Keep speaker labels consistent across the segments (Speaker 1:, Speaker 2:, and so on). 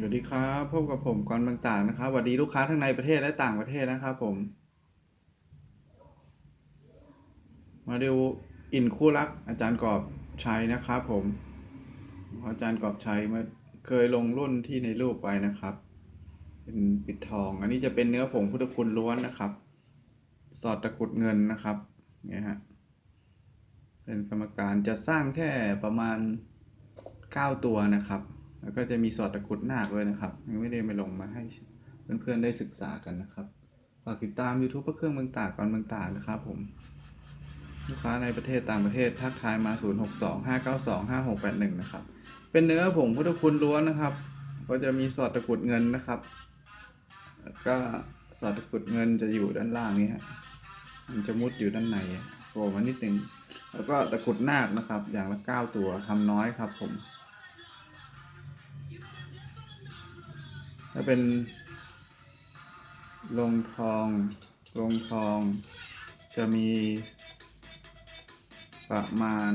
Speaker 1: สวัสดีครับพบกับผมกรบางต่างนะครับสวัสดีลูกค้าทั้งในประเทศและต่างประเทศนะครับผม มาดูอินคู่รักอาจารย์กอบชัยนะครับผม อาจารย์กอบชัยมาเคยลงรุ่นที่ในรูปไว้นะครับ เป็นปิดทอง อันนี้จะเป็นเนื้อผงพุทธคุณล้วนนะครับ สอดตะกรุดเงินนะครับเนี่ยฮะเป็นกรรมการจะสร้างแค่ประมาณ 9 ตัวนะครับ แล้วก็จะมีสอดตะกุดนาคด้วยนะครับยังไม่ได้ไปลงมาให้เพื่อนๆได้ศึกษากันนะครับฝากติดตาม YouTube พระเครื่องเมืองตากก่อนเมืองตากนะครับผมลูกค้าในประเทศต่างประเทศทักทายมา 0625925681 นะครับ เป็นเนื้อผงพุทธคุณล้วนนะครับ ก็จะมีสอดตะกุดเงินนะครับก็สอดตะกุดเงินจะอยู่ด้านล่างนี้ฮะมันจะมุดอยู่ด้านในโผล่มานิดนึงแล้วก็ตะกุดนาคนะครับ อย่างละ 9 ตัวทำน้อยครับผม ถ้าเป็นลงทองลงทองจะมีประมาณ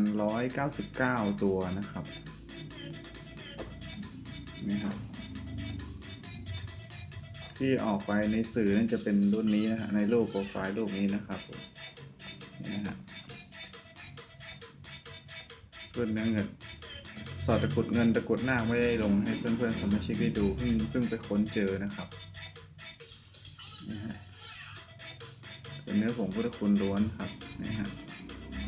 Speaker 1: 199 ตัวนะครับนี่ครับ ที่ออกไปในสื่อนั่นจะเป็นรุ่นนี้นะฮะในรูปโปรไฟล์รูปนี้นะครับนี่นะฮะรุ่นเนื้อเงิน สอดตะกุดเงินตะกุดหน้าไม่ได้ลงให้เพื่อนๆสมาชิกได้ดูเพิ่งเพิ่งไปค้นเจอนะครับนี่ฮะเป็นเนื้อผงพุทธคุณล้วนครับนี่ฮะ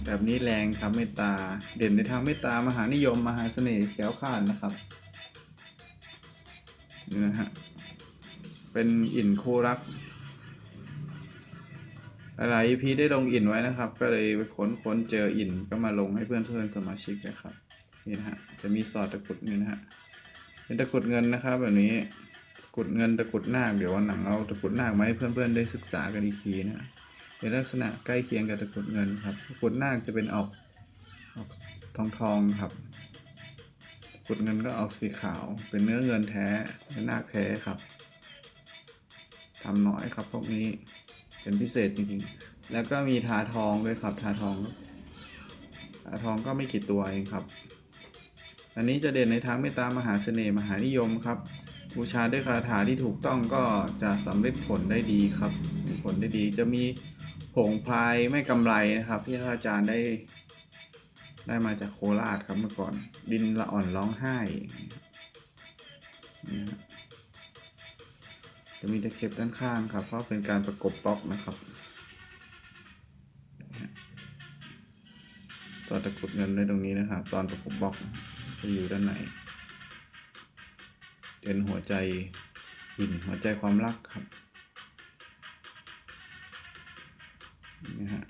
Speaker 1: แบบนี้แรงครับเมตตา เด่นในทางเมตตามหานิยมมหาเสน่ห์แข็วขาดนะครับนี่นะฮะเป็นอินคู่รักหลายๆพีได้ลงอินไว้นะครับ ก็เลยไปค้นค้นเจออินก็มาลงให้เพื่อนๆสมาชิกนะครับ นี่นะฮะจะมีสอดตะกุดนี่นะฮะเป็นตะกุดเงินนะครับ แบบนี้ตะกุดเงินตะกุดนาคเดี๋ยววันหลังเอาตะกุดนาคมาให้เพื่อนๆได้ศึกษากันอีกทีนะเป็นลักษณะใกล้เคียงกับตะกุดเงินครับตะกุดนาคจะเป็นออกออกทองทองครับตะกุดเงินก็ออกสีขาว เป็นเนื้อเงินแท้เป็นนาคแท้ครับทำน้อยครับพวกนี้เป็นพิเศษจริงๆ แล้วก็มีทาทองด้วยครับทาทองทาทองก็ไม่กี่ตัวเองครับ อันนี้จะเด่นในทางเมตตามหาเสน่ห์มหานิยมครับ บูชาด้วยคาถาที่ถูกต้องก็จะสำเร็จผลได้ดีครับผลได้ดีจะมีผงพายไม่กำไรนะครับที่อาจารย์ได้ ได้มาจากโคราชครับเมื่อก่อนดินละอ่อนร้องไห้จะมีตะเข็บด้านข้างครับ เพราะเป็นการประกบบล็อกนะครับสอดตะกุดเงินไว้ตรงนี้นะครับ ตอนประกบบล็อก จะอยู่ด้านในเป็นหัวใจหินหัวใจความรักครับนี่ฮะ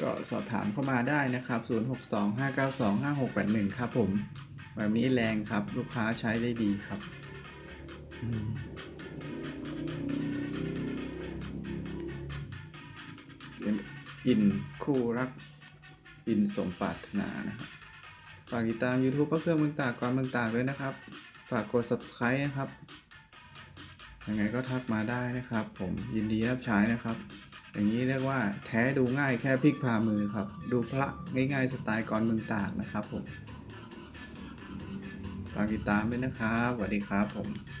Speaker 1: ก็สอบถามเข้ามาได้นะครับ 0625925681 ครับผม แบบนี้แรงครับ ลูกค้าใช้ได้ดีครับ อินคู่รัก อินสมปรารถนานะครับากติดตาม YouTube พระเครื่องเมืองตากก่อนเมืองตากด้วยนะครับ ฝากกด subscribe นะครับ ยังไงก็ทักมาได้นะครับ ผมยินดีรับใช้นะครับ อย่างนี้เรียกว่าแท้ดูง่ายแค่พลิกพามือครับ ดูพระง่ายๆสไตล์ก่อนเมืองตากนะครับผมฝากติดตามด้วยนะครับสวัสดีครับผม